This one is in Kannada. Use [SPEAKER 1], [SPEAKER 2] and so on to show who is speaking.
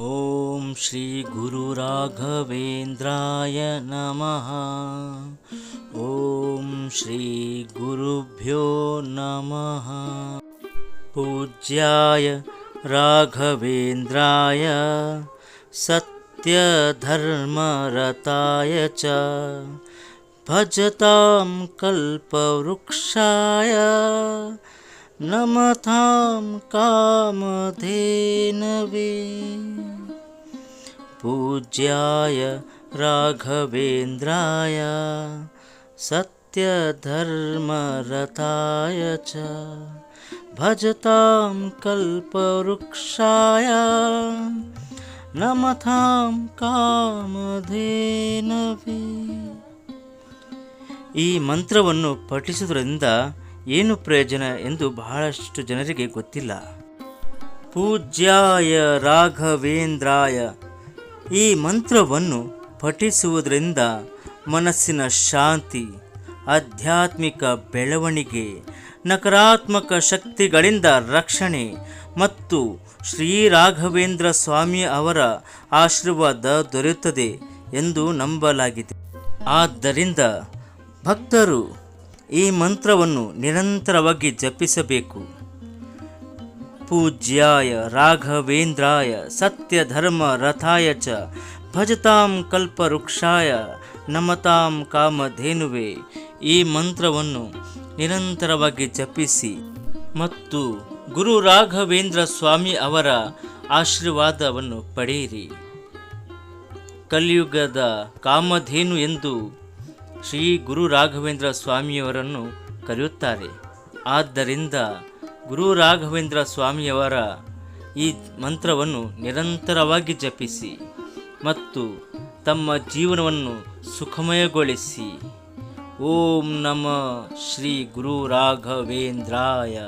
[SPEAKER 1] ॐ श्रीगुरुराघवेन्द्राय नमः। ॐ श्रीगुरुभ्यो नमः। पूज्याय राघवेन्द्राय सत्यधर्मरताय च भजतां कल्पवृक्षाय नमतां कामधेनवे पूज्याय राघवेन्द्राय सत्यधर्मरताय च भजतां कल्पवृक्षाय नमतां ಕಾಮಧೇನವೇ ಈ ಮಂತ್ರವನ್ನು ಪಠಿಸುವುದರಿಂದ ಏನು ಪ್ರಯೋಜನ ಎಂದು ಬಹಳಷ್ಟು ಜನರಿಗೆ ಗೊತ್ತಿಲ್ಲ ಪೂಜ್ಯಾಯ ರಾಘವೇಂದ್ರಾಯ ಈ ಮಂತ್ರವನ್ನು ಪಠಿಸುವುದರಿಂದ ಮನಸ್ಸಿನ ಶಾಂತಿ, ಆಧ್ಯಾತ್ಮಿಕ ಬೆಳವಣಿಗೆ, ನಕಾರಾತ್ಮಕ ಶಕ್ತಿಗಳಿಂದ ರಕ್ಷಣೆ ಮತ್ತು ಶ್ರೀ ರಾಘವೇಂದ್ರ ಸ್ವಾಮಿ ಅವರ ಆಶೀರ್ವಾದ ದೊರೆಯುತ್ತದೆ ಎಂದು ನಂಬಲಾಗಿದೆ. ಆದ್ದರಿಂದ ಭಕ್ತರು ಈ ಮಂತ್ರವನ್ನು ನಿರಂತರವಾಗಿ ಜಪಿಸಬೇಕು. ಪೂಜ್ಯಾಯ ರಾಘವೇಂದ್ರಾಯ ಸತ್ಯಧರ್ಮ ರಥಾಯ ಚ ಭಜತಾಂ ಕಲ್ಪವೃಕ್ಷಾಯ ನಮತಾಂ ಕಾಮಧೇನುವೆ. ಈ ಮಂತ್ರವನ್ನು ನಿರಂತರವಾಗಿ ಜಪಿಸಿ ಮತ್ತು ಗುರು ರಾಘವೇಂದ್ರ ಸ್ವಾಮಿ ಅವರ ಆಶೀರ್ವಾದವನ್ನು ಪಡೆಯಿರಿ. ಕಲಿಯುಗದ ಕಾಮಧೇನು ಎಂದು ಶ್ರೀ ಗುರು ರಾಘವೇಂದ್ರ ಸ್ವಾಮಿಯವರನ್ನು ಕರೆಯುತ್ತಾರೆ. ಆದ್ದರಿಂದ ಗುರು ರಾಘವೇಂದ್ರ ಸ್ವಾಮಿಯವರ ಈ ಮಂತ್ರವನ್ನು ನಿರಂತರವಾಗಿ ಜಪಿಸಿ ಮತ್ತು ತಮ್ಮ ಜೀವನವನ್ನು ಸುಖಮಯಗೊಳಿಸಿ. ಓಂ ನಮ ಶ್ರೀ ಗುರು ರಾಘವೇಂದ್ರಾಯ.